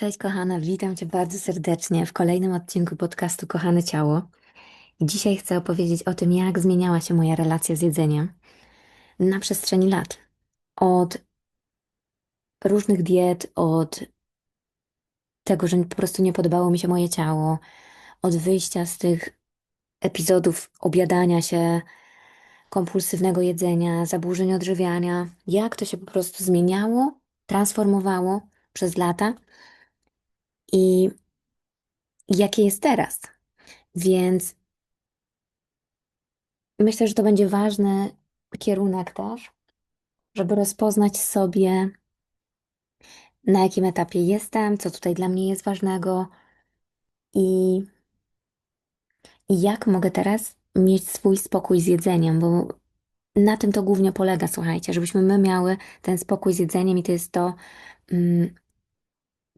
Cześć kochana, witam Cię bardzo serdecznie w kolejnym odcinku podcastu Kochane Ciało. Dzisiaj chcę opowiedzieć o tym, jak zmieniała się moja relacja z jedzeniem na przestrzeni lat. Od różnych diet, od tego, że po prostu nie podobało mi się moje ciało, od wyjścia z tych epizodów obiadania się, kompulsywnego jedzenia, zaburzeń odżywiania, jak to się po prostu zmieniało, transformowało przez lata i jakie jest teraz. Więc myślę, że to będzie ważny kierunek też, żeby rozpoznać sobie, na jakim etapie jestem, co tutaj dla mnie jest ważnego i, jak mogę teraz mieć swój spokój z jedzeniem, bo na tym to głównie polega, słuchajcie, żebyśmy my miały ten spokój z jedzeniem i to jest to, mm,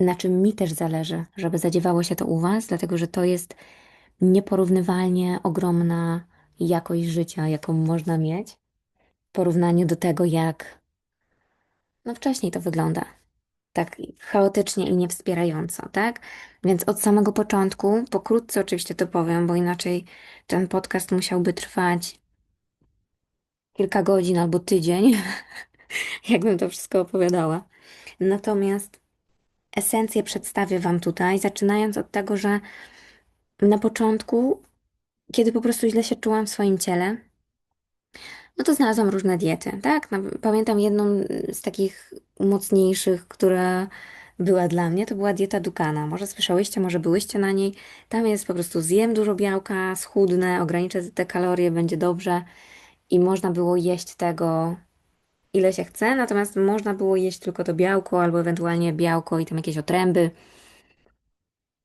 na czym mi też zależy, żeby zadziewało się to u Was, dlatego że to jest nieporównywalnie ogromna jakość życia, jaką można mieć w porównaniu do tego, jak no wcześniej to wygląda. Tak chaotycznie i niewspierająco, tak? Więc od samego początku, pokrótce oczywiście to powiem, bo inaczej ten podcast musiałby trwać kilka godzin albo tydzień, jakbym to wszystko opowiadała. Natomiast esencję przedstawię Wam tutaj, zaczynając od tego, że na początku, kiedy po prostu źle się czułam w swoim ciele, no to znalazłam różne diety, tak? No, pamiętam jedną z takich mocniejszych, która była dla mnie, to była dieta Dukana. Może słyszałyście, może byłyście na niej. Tam jest po prostu zjem dużo białka, schudnę, ograniczę te kalorie, będzie dobrze i można było jeść tego ile się chce, natomiast można było jeść tylko to białko albo ewentualnie białko i tam jakieś otręby,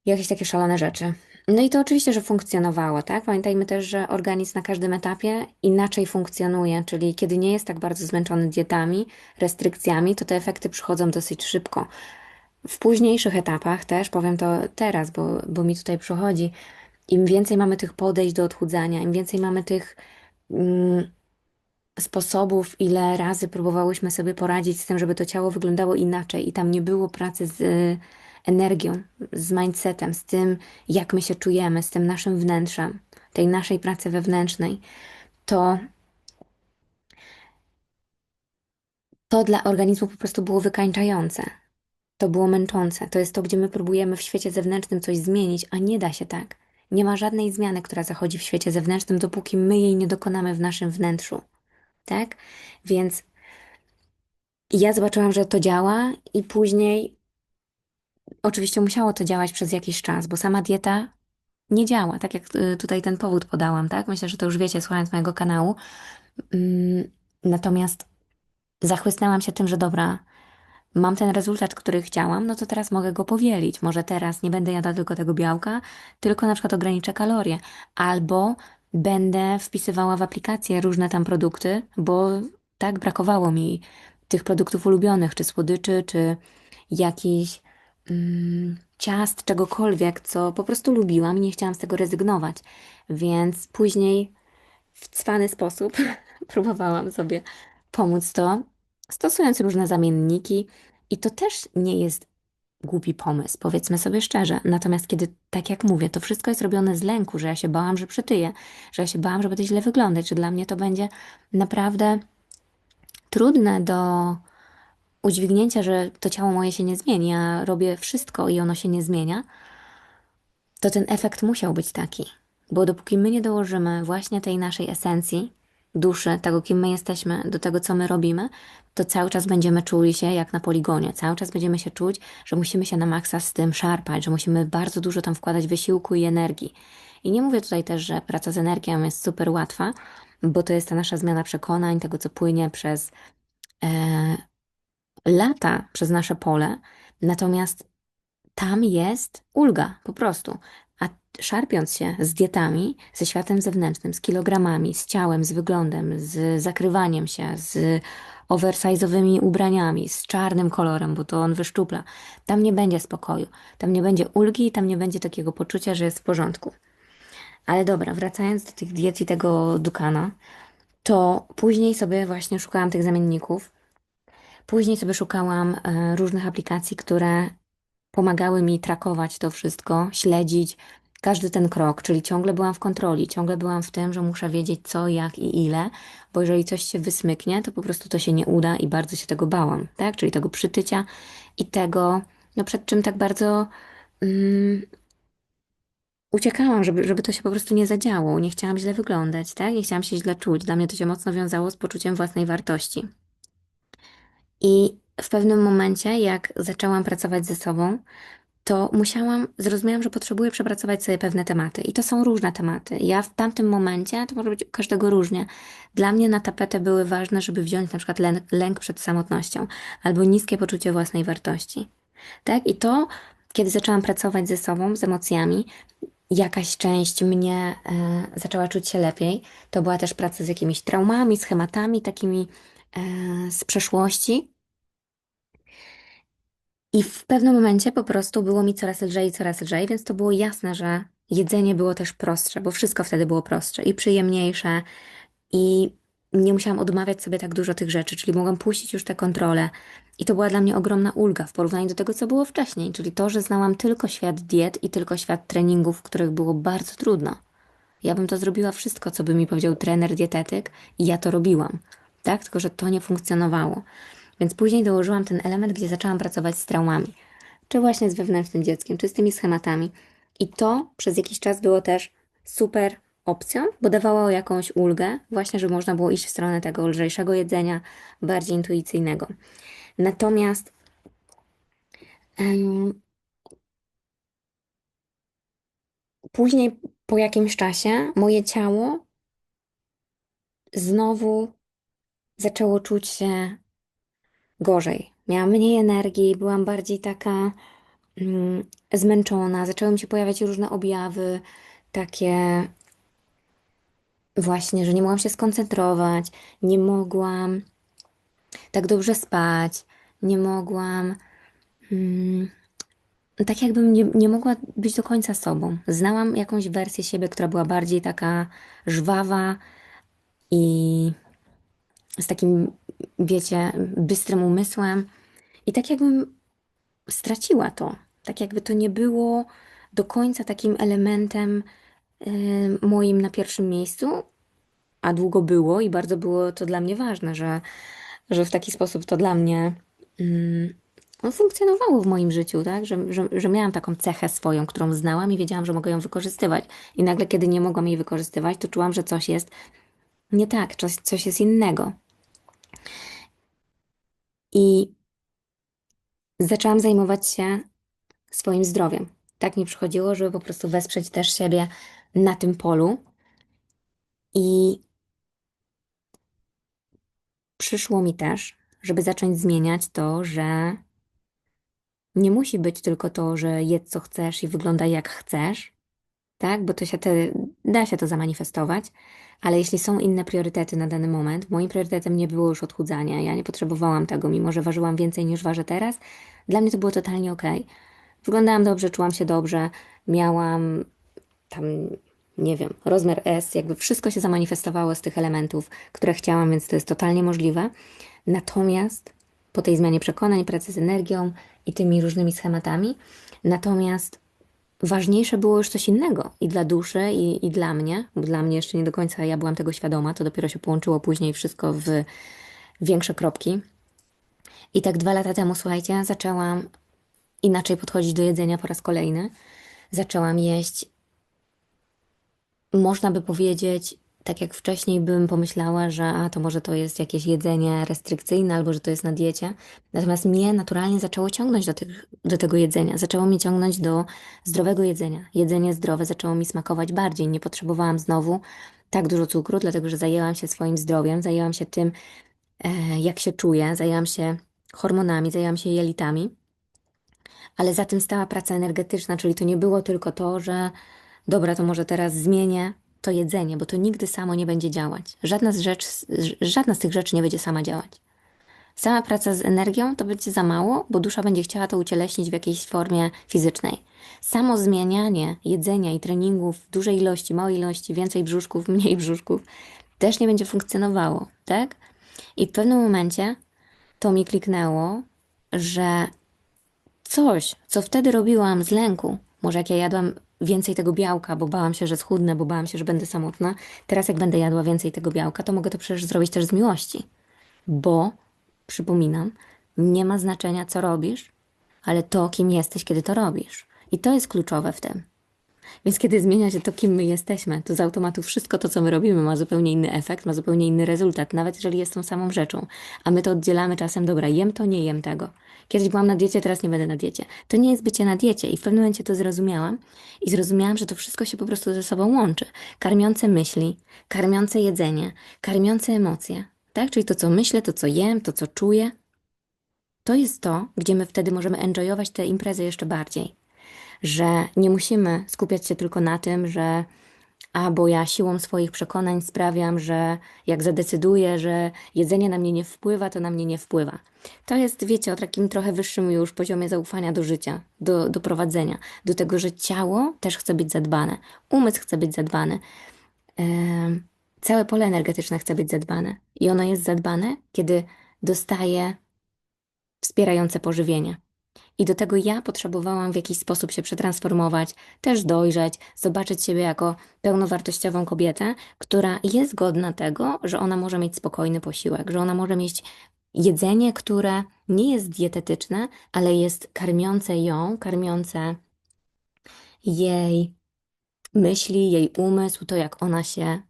jakieś takie szalone rzeczy. No i to oczywiście, że funkcjonowało, tak? Pamiętajmy też, że organizm na każdym etapie inaczej funkcjonuje, czyli kiedy nie jest tak bardzo zmęczony dietami, restrykcjami, to te efekty przychodzą dosyć szybko. W późniejszych etapach też, powiem to teraz, bo, bo mi tutaj przychodzi, im więcej mamy tych podejść do odchudzania, im więcej mamy tych mm, sposobów, ile razy próbowałyśmy sobie poradzić z tym, żeby to ciało wyglądało inaczej i tam nie było pracy z y, energią, z mindsetem, z tym, jak my się czujemy, z tym naszym wnętrzem, tej naszej pracy wewnętrznej, to to dla organizmu po prostu było wykańczające. To było męczące. To jest to, gdzie my próbujemy w świecie zewnętrznym coś zmienić, a nie da się tak. Nie ma żadnej zmiany, która zachodzi w świecie zewnętrznym, dopóki my jej nie dokonamy w naszym wnętrzu. Tak? Więc ja zobaczyłam, że to działa, i później oczywiście musiało to działać przez jakiś czas, bo sama dieta nie działa, tak jak y, tutaj ten powód podałam, tak? Myślę, że to już wiecie, słuchając mojego kanału. Mm, natomiast zachłysnęłam się tym, że dobra, mam ten rezultat, który chciałam, no to teraz mogę go powielić. Może teraz nie będę jadła tylko tego białka, tylko na przykład ograniczę kalorie. Albo będę wpisywała w aplikację różne tam produkty, bo tak brakowało mi tych produktów ulubionych, czy słodyczy, czy jakichś mm, ciast, czegokolwiek, co po prostu lubiłam i nie chciałam z tego rezygnować. Więc później w cwany sposób próbowałam sobie pomóc to, stosując różne zamienniki, i to też nie jest głupi pomysł, powiedzmy sobie szczerze. Natomiast kiedy, tak jak mówię, to wszystko jest robione z lęku, że ja się bałam, że przytyję, że ja się bałam, że będę źle wyglądać, że dla mnie to będzie naprawdę trudne do udźwignięcia, że to ciało moje się nie zmieni, ja robię wszystko i ono się nie zmienia, to ten efekt musiał być taki. Bo dopóki my nie dołożymy właśnie tej naszej esencji, duszy, tego kim my jesteśmy, do tego co my robimy, to cały czas będziemy czuli się jak na poligonie. Cały czas będziemy się czuć, że musimy się na maksa z tym szarpać, że musimy bardzo dużo tam wkładać wysiłku i energii. I nie mówię tutaj też, że praca z energią jest super łatwa, bo to jest ta nasza zmiana przekonań, tego co płynie przez e, lata, przez nasze pole. Natomiast tam jest ulga, po prostu szarpiąc się z dietami, ze światem zewnętrznym, z kilogramami, z ciałem, z wyglądem, z zakrywaniem się, z oversize'owymi ubraniami, z czarnym kolorem, bo to on wyszczupla, tam nie będzie spokoju, tam nie będzie ulgi, tam nie będzie takiego poczucia, że jest w porządku. Ale dobra, wracając do tych diet i tego Dukana, to później sobie właśnie szukałam tych zamienników. Później sobie szukałam e, różnych aplikacji, które pomagały mi trakować to wszystko, śledzić każdy ten krok, czyli ciągle byłam w kontroli, ciągle byłam w tym, że muszę wiedzieć co, jak i ile, bo jeżeli coś się wysmyknie, to po prostu to się nie uda i bardzo się tego bałam, tak? Czyli tego przytycia i tego, no przed czym tak bardzo mm, uciekałam, żeby, żeby to się po prostu nie zadziało. Nie chciałam źle wyglądać, tak? Nie chciałam się źle czuć. Dla mnie to się mocno wiązało z poczuciem własnej wartości. I w pewnym momencie, jak zaczęłam pracować ze sobą, to musiałam, zrozumiałam, że potrzebuję przepracować sobie pewne tematy. I to są różne tematy. Ja w tamtym momencie, to może być u każdego różnie, dla mnie na tapetę były ważne, żeby wziąć na przykład lęk, lęk przed samotnością albo niskie poczucie własnej wartości. Tak? I to, kiedy zaczęłam pracować ze sobą, z emocjami, jakaś część mnie e, zaczęła czuć się lepiej. To była też praca z jakimiś traumami, schematami takimi e, z przeszłości. I w pewnym momencie po prostu było mi coraz lżej, coraz lżej, więc to było jasne, że jedzenie było też prostsze, bo wszystko wtedy było prostsze i przyjemniejsze, i nie musiałam odmawiać sobie tak dużo tych rzeczy, czyli mogłam puścić już tę kontrolę. I to była dla mnie ogromna ulga w porównaniu do tego, co było wcześniej, czyli to, że znałam tylko świat diet i tylko świat treningów, w których było bardzo trudno. Ja bym to zrobiła wszystko, co by mi powiedział trener, dietetyk, i ja to robiłam. Tak? Tylko, że to nie funkcjonowało. Więc później dołożyłam ten element, gdzie zaczęłam pracować z traumami. Czy właśnie z wewnętrznym dzieckiem, czy z tymi schematami. I to przez jakiś czas było też super opcją, bo dawało jakąś ulgę, właśnie, że można było iść w stronę tego lżejszego jedzenia, bardziej intuicyjnego. Natomiast później, po jakimś czasie, moje ciało znowu zaczęło czuć się gorzej. Miałam mniej energii, byłam bardziej taka mm, zmęczona, zaczęły mi się pojawiać różne objawy, takie właśnie, że nie mogłam się skoncentrować, nie mogłam tak dobrze spać, nie mogłam, mm, tak jakbym nie, nie mogła być do końca sobą. Znałam jakąś wersję siebie, która była bardziej taka żwawa i z takim, wiecie, bystrym umysłem. I tak jakbym straciła to. Tak jakby to nie było do końca takim elementem y, moim na pierwszym miejscu, a długo było i bardzo było to dla mnie ważne, że, że w taki sposób to dla mnie mm, no, funkcjonowało w moim życiu, tak? Że, że, że miałam taką cechę swoją, którą znałam i wiedziałam, że mogę ją wykorzystywać. I nagle, kiedy nie mogłam jej wykorzystywać, to czułam, że coś jest nie tak, coś, coś jest innego. I zaczęłam zajmować się swoim zdrowiem. Tak mi przychodziło, żeby po prostu wesprzeć też siebie na tym polu. I przyszło mi też, żeby zacząć zmieniać to, że nie musi być tylko to, że jedz co chcesz i wyglądaj jak chcesz, tak? Bo to się te, da się to zamanifestować, ale jeśli są inne priorytety na dany moment, moim priorytetem nie było już odchudzanie, ja nie potrzebowałam tego, mimo że ważyłam więcej niż ważę teraz, dla mnie to było totalnie ok. Wyglądałam dobrze, czułam się dobrze, miałam tam, nie wiem, rozmiar S, jakby wszystko się zamanifestowało z tych elementów, które chciałam, więc to jest totalnie możliwe. Natomiast po tej zmianie przekonań, pracy z energią i tymi różnymi schematami, natomiast ważniejsze było już coś innego i dla duszy, i, i dla mnie, bo dla mnie jeszcze nie do końca ja byłam tego świadoma, to dopiero się połączyło później wszystko w większe kropki. I tak dwa lata temu, słuchajcie, zaczęłam inaczej podchodzić do jedzenia po raz kolejny. Zaczęłam jeść, można by powiedzieć, tak jak wcześniej bym pomyślała, że a, to może to jest jakieś jedzenie restrykcyjne albo że to jest na diecie. Natomiast mnie naturalnie zaczęło ciągnąć do, tych, do tego jedzenia. Zaczęło mnie ciągnąć do zdrowego jedzenia. Jedzenie zdrowe zaczęło mi smakować bardziej. Nie potrzebowałam znowu tak dużo cukru, dlatego że zajęłam się swoim zdrowiem, zajęłam się tym, e, jak się czuję, zajęłam się hormonami, zajęłam się jelitami. Ale za tym stała praca energetyczna, czyli to nie było tylko to, że dobra, to może teraz zmienię to jedzenie, bo to nigdy samo nie będzie działać. Żadna z, rzecz, żadna z tych rzeczy nie będzie sama działać. Sama praca z energią to będzie za mało, bo dusza będzie chciała to ucieleśnić w jakiejś formie fizycznej. Samo zmienianie jedzenia i treningów dużej ilości, małej ilości, więcej brzuszków, mniej brzuszków też nie będzie funkcjonowało, tak? I w pewnym momencie to mi kliknęło, że coś, co wtedy robiłam z lęku, może jak ja jadłam więcej tego białka, bo bałam się, że schudnę, bo bałam się, że będę samotna, teraz jak będę jadła więcej tego białka, to mogę to przecież zrobić też z miłości. Bo, przypominam, nie ma znaczenia, co robisz, ale to, kim jesteś, kiedy to robisz. I to jest kluczowe w tym. Więc kiedy zmienia się to, kim my jesteśmy, to z automatu wszystko to, co my robimy, ma zupełnie inny efekt, ma zupełnie inny rezultat, nawet jeżeli jest tą samą rzeczą. A my to oddzielamy czasem, dobra, jem to, nie jem tego. Kiedyś byłam na diecie, teraz nie będę na diecie. To nie jest bycie na diecie i w pewnym momencie to zrozumiałam i zrozumiałam, że to wszystko się po prostu ze sobą łączy. Karmiące myśli, karmiące jedzenie, karmiące emocje, tak? Czyli to, co myślę, to, co jem, to, co czuję. To jest to, gdzie my wtedy możemy enjoyować te imprezy jeszcze bardziej że nie musimy skupiać się tylko na tym, że a bo ja siłą swoich przekonań sprawiam, że jak zadecyduję, że jedzenie na mnie nie wpływa, to na mnie nie wpływa. To jest, wiecie, o takim trochę wyższym już poziomie zaufania do życia, do, do prowadzenia, do tego, że ciało też chce być zadbane, umysł chce być zadbany, em, całe pole energetyczne chce być zadbane. I ono jest zadbane, kiedy dostaje wspierające pożywienie. I do tego ja potrzebowałam w jakiś sposób się przetransformować, też dojrzeć, zobaczyć siebie jako pełnowartościową kobietę, która jest godna tego, że ona może mieć spokojny posiłek, że ona może mieć jedzenie, które nie jest dietetyczne, ale jest karmiące ją, karmiące jej myśli, jej umysł, to jak ona się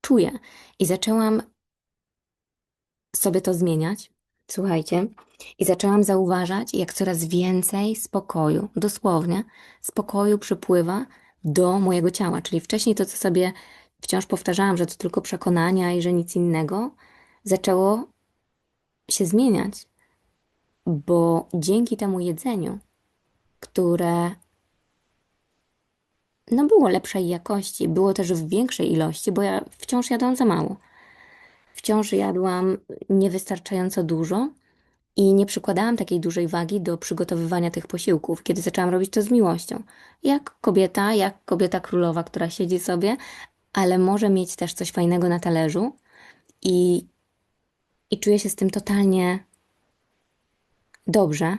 czuje. I zaczęłam sobie to zmieniać. Słuchajcie, i zaczęłam zauważać, jak coraz więcej spokoju, dosłownie spokoju przypływa do mojego ciała. Czyli wcześniej to, co sobie wciąż powtarzałam, że to tylko przekonania i że nic innego, zaczęło się zmieniać, bo dzięki temu jedzeniu, które no było lepszej jakości, było też w większej ilości, bo ja wciąż jadłam za mało. Wciąż jadłam niewystarczająco dużo i nie przykładałam takiej dużej wagi do przygotowywania tych posiłków, kiedy zaczęłam robić to z miłością. Jak kobieta, jak kobieta królowa, która siedzi sobie, ale może mieć też coś fajnego na talerzu i, i czuję się z tym totalnie dobrze,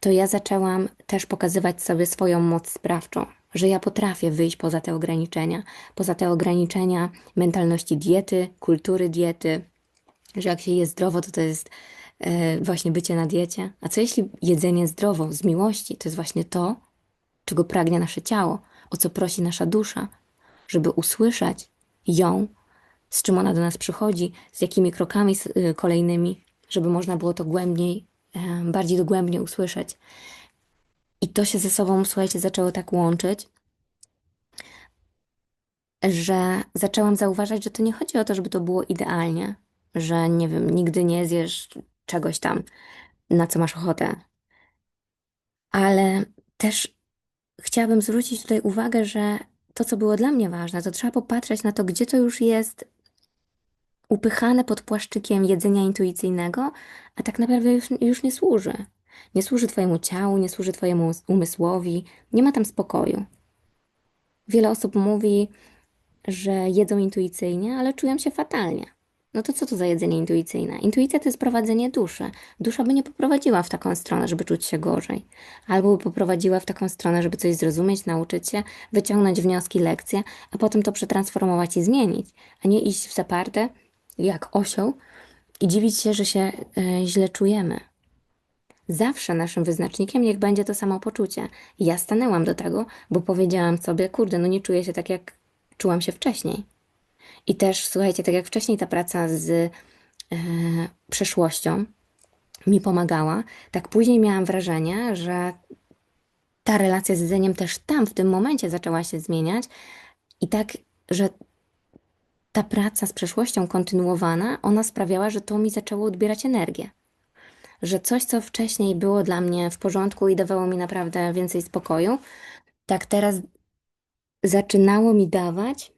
to ja zaczęłam też pokazywać sobie swoją moc sprawczą, że ja potrafię wyjść poza te ograniczenia, poza te ograniczenia mentalności diety, kultury diety, że jak się je zdrowo, to to jest e, właśnie bycie na diecie. A co jeśli jedzenie zdrowo, z miłości, to jest właśnie to, czego pragnie nasze ciało, o co prosi nasza dusza, żeby usłyszeć ją, z czym ona do nas przychodzi, z jakimi krokami y, kolejnymi, żeby można było to głębniej, e, bardziej dogłębnie usłyszeć. I to się ze sobą, słuchajcie, zaczęło tak łączyć, że zaczęłam zauważać, że to nie chodzi o to, żeby to było idealnie, że nie wiem, nigdy nie zjesz czegoś tam, na co masz ochotę, ale też chciałabym zwrócić tutaj uwagę, że to, co było dla mnie ważne, to trzeba popatrzeć na to, gdzie to już jest upychane pod płaszczykiem jedzenia intuicyjnego, a tak naprawdę już, już nie służy. Nie służy Twojemu ciału, nie służy Twojemu umysłowi, nie ma tam spokoju. Wiele osób mówi, że jedzą intuicyjnie, ale czują się fatalnie. No to co to za jedzenie intuicyjne? Intuicja to jest prowadzenie duszy. Dusza by nie poprowadziła w taką stronę, żeby czuć się gorzej. Albo by poprowadziła w taką stronę, żeby coś zrozumieć, nauczyć się, wyciągnąć wnioski, lekcje, a potem to przetransformować i zmienić, a nie iść w zaparte jak osioł i dziwić się, że się e, źle czujemy. Zawsze naszym wyznacznikiem niech będzie to samopoczucie. Ja stanęłam do tego, bo powiedziałam sobie, kurde, no nie czuję się tak, jak czułam się wcześniej. I też, słuchajcie, tak jak wcześniej ta praca z e, przeszłością mi pomagała, tak później miałam wrażenie, że ta relacja z jedzeniem też tam, w tym momencie zaczęła się zmieniać i tak, że ta praca z przeszłością kontynuowana, ona sprawiała, że to mi zaczęło odbierać energię. Że coś, co wcześniej było dla mnie w porządku i dawało mi naprawdę więcej spokoju, tak teraz zaczynało mi dawać,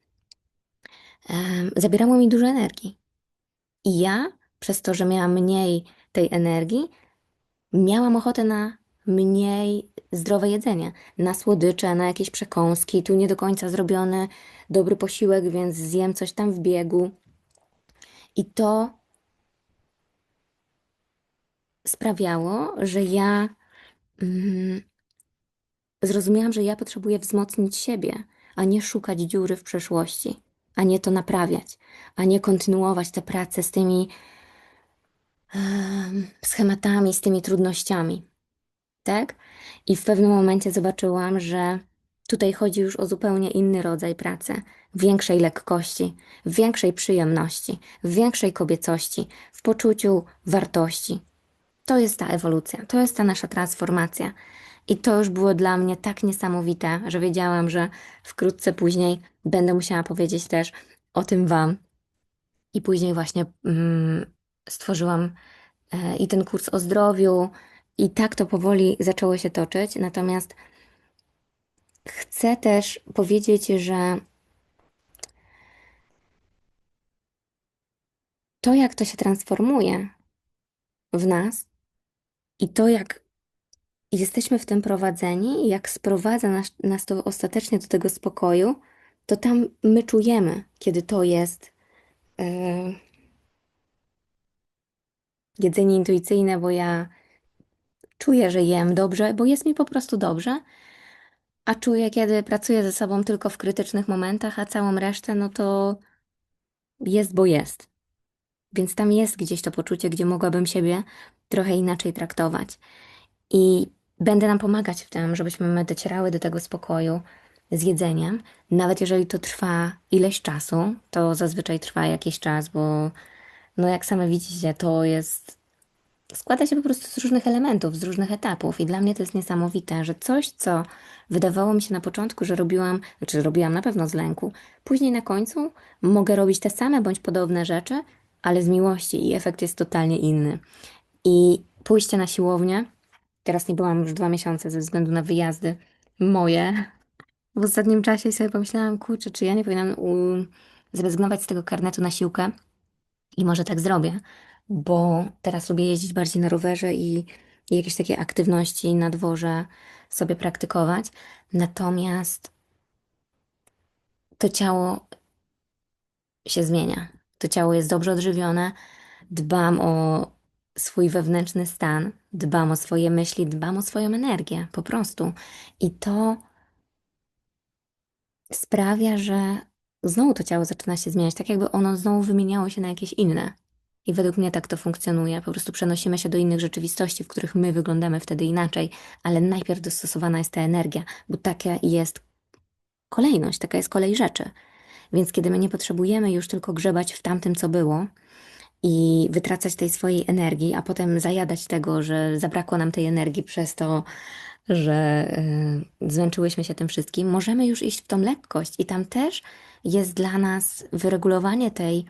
zabierało mi dużo energii. I ja, przez to, że miałam mniej tej energii, miałam ochotę na mniej zdrowe jedzenie, na słodycze, na jakieś przekąski, tu nie do końca zrobiony dobry posiłek, więc zjem coś tam w biegu. I to sprawiało, że ja mm, zrozumiałam, że ja potrzebuję wzmocnić siebie, a nie szukać dziury w przeszłości, a nie to naprawiać, a nie kontynuować tę pracę z tymi em, schematami, z tymi trudnościami. Tak? I w pewnym momencie zobaczyłam, że tutaj chodzi już o zupełnie inny rodzaj pracy, większej lekkości, większej przyjemności, większej kobiecości, w poczuciu wartości. To jest ta ewolucja, to jest ta nasza transformacja. I to już było dla mnie tak niesamowite, że wiedziałam, że wkrótce później będę musiała powiedzieć też o tym Wam. I później właśnie mm, stworzyłam e, i ten kurs o zdrowiu, i tak to powoli zaczęło się toczyć. Natomiast chcę też powiedzieć, że to, jak to się transformuje w nas i to, jak jesteśmy w tym prowadzeni jak sprowadza nas, nas to ostatecznie do tego spokoju, to tam my czujemy, kiedy to jest e, jedzenie intuicyjne, bo ja czuję, że jem dobrze, bo jest mi po prostu dobrze, a czuję, kiedy pracuję ze sobą tylko w krytycznych momentach, a całą resztę, no to jest, bo jest. Więc tam jest gdzieś to poczucie, gdzie mogłabym siebie trochę inaczej traktować. I będę nam pomagać w tym, żebyśmy my docierały do tego spokoju z jedzeniem. Nawet jeżeli to trwa ileś czasu, to zazwyczaj trwa jakiś czas, bo no jak same widzicie, to jest składa się po prostu z różnych elementów, z różnych etapów. I dla mnie to jest niesamowite, że coś, co wydawało mi się na początku, że robiłam, czy robiłam na pewno z lęku, później na końcu mogę robić te same bądź podobne rzeczy, ale z miłości i efekt jest totalnie inny. I pójście na siłownię, teraz nie byłam już dwa miesiące ze względu na wyjazdy moje w ostatnim czasie sobie pomyślałam, kurczę, czy ja nie powinnam u... zrezygnować z tego karnetu na siłkę i może tak zrobię, bo teraz lubię jeździć bardziej na rowerze i, i jakieś takie aktywności na dworze sobie praktykować. Natomiast to ciało się zmienia. To ciało jest dobrze odżywione. Dbam o swój wewnętrzny stan, dbam o swoje myśli, dbam o swoją energię, po prostu. I to sprawia, że znowu to ciało zaczyna się zmieniać, tak jakby ono znowu wymieniało się na jakieś inne. I według mnie tak to funkcjonuje. Po prostu przenosimy się do innych rzeczywistości, w których my wyglądamy wtedy inaczej, ale najpierw dostosowana jest ta energia, bo taka jest kolejność, taka jest kolej rzeczy. Więc kiedy my nie potrzebujemy już tylko grzebać w tamtym, co było i wytracać tej swojej energii, a potem zajadać tego, że zabrakło nam tej energii przez to, że y, zmęczyłyśmy się tym wszystkim, możemy już iść w tą lekkość. I tam też jest dla nas wyregulowanie tej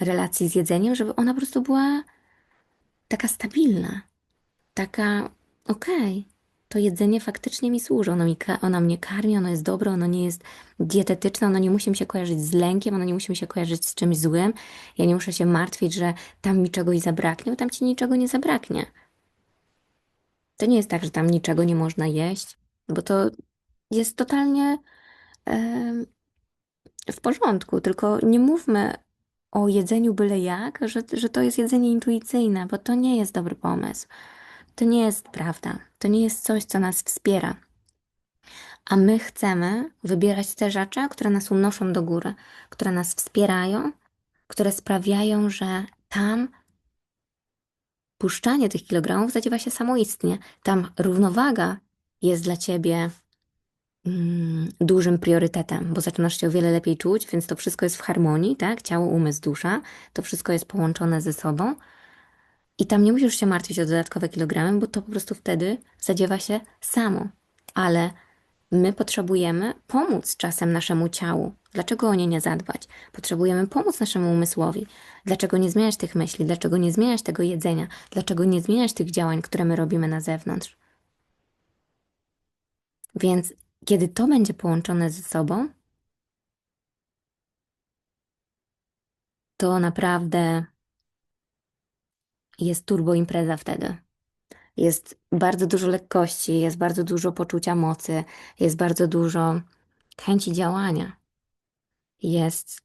relacji z jedzeniem, żeby ona po prostu była taka stabilna, taka okej, to jedzenie faktycznie mi służy, ono, mi, ono mnie karmi, ono jest dobre, ono nie jest dietetyczne, ono nie musi mi się kojarzyć z lękiem, ono nie musi mi się kojarzyć z czymś złym, ja nie muszę się martwić, że tam mi czegoś zabraknie, bo tam ci niczego nie zabraknie. To nie jest tak, że tam niczego nie można jeść, bo to jest totalnie em, w porządku, tylko nie mówmy o jedzeniu byle jak, że, że to jest jedzenie intuicyjne, bo to nie jest dobry pomysł. To nie jest prawda. To nie jest coś, co nas wspiera. A my chcemy wybierać te rzeczy, które nas unoszą do góry, które nas wspierają, które sprawiają, że tam puszczanie tych kilogramów zadziewa się samoistnie. Tam równowaga jest dla ciebie mm, dużym priorytetem, bo zaczynasz się o wiele lepiej czuć, więc to wszystko jest w harmonii, tak? Ciało, umysł, dusza, to wszystko jest połączone ze sobą. I tam nie musisz się martwić o dodatkowe kilogramy, bo to po prostu wtedy zadziewa się samo. Ale my potrzebujemy pomóc czasem naszemu ciału. Dlaczego o nie nie zadbać? Potrzebujemy pomóc naszemu umysłowi. Dlaczego nie zmieniać tych myśli? Dlaczego nie zmieniać tego jedzenia? Dlaczego nie zmieniać tych działań, które my robimy na zewnątrz? Więc kiedy to będzie połączone ze sobą, to naprawdę jest turbo impreza wtedy. Jest bardzo dużo lekkości, jest bardzo dużo poczucia mocy, jest bardzo dużo chęci działania. Jest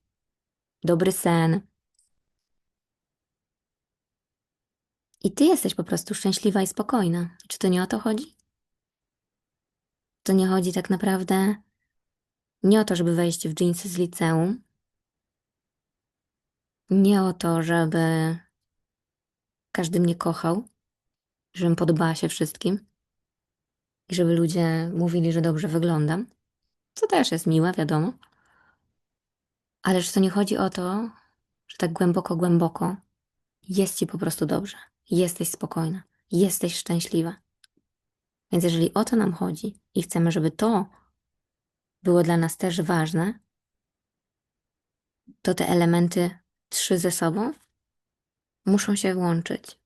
dobry sen. I ty jesteś po prostu szczęśliwa i spokojna. Czy to nie o to chodzi? to nie chodzi tak naprawdę nie o to, żeby wejść w dżinsy z liceum, nie o to, żeby każdy mnie kochał, żebym podobała się wszystkim i żeby ludzie mówili, że dobrze wyglądam, co też jest miłe, wiadomo. Ależ to nie chodzi o to, że tak głęboko, głęboko jest ci po prostu dobrze, jesteś spokojna, jesteś szczęśliwa. Więc jeżeli o to nam chodzi i chcemy, żeby to było dla nas też ważne, to te elementy trzy ze sobą muszą się łączyć.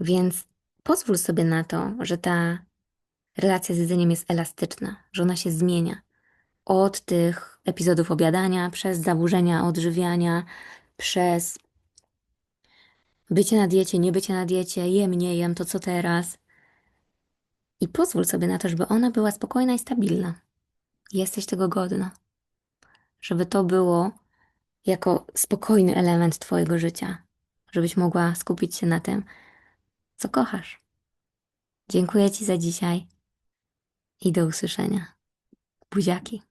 Więc pozwól sobie na to, że ta relacja z jedzeniem jest elastyczna, że ona się zmienia. Od tych epizodów obiadania, przez zaburzenia odżywiania, przez bycie na diecie, nie bycie na diecie, jem, nie jem, to co teraz. I pozwól sobie na to, żeby ona była spokojna i stabilna. Jesteś tego godna. Żeby to było jako spokojny element Twojego życia. Żebyś mogła skupić się na tym, co kochasz. Dziękuję Ci za dzisiaj i do usłyszenia. Buziaki.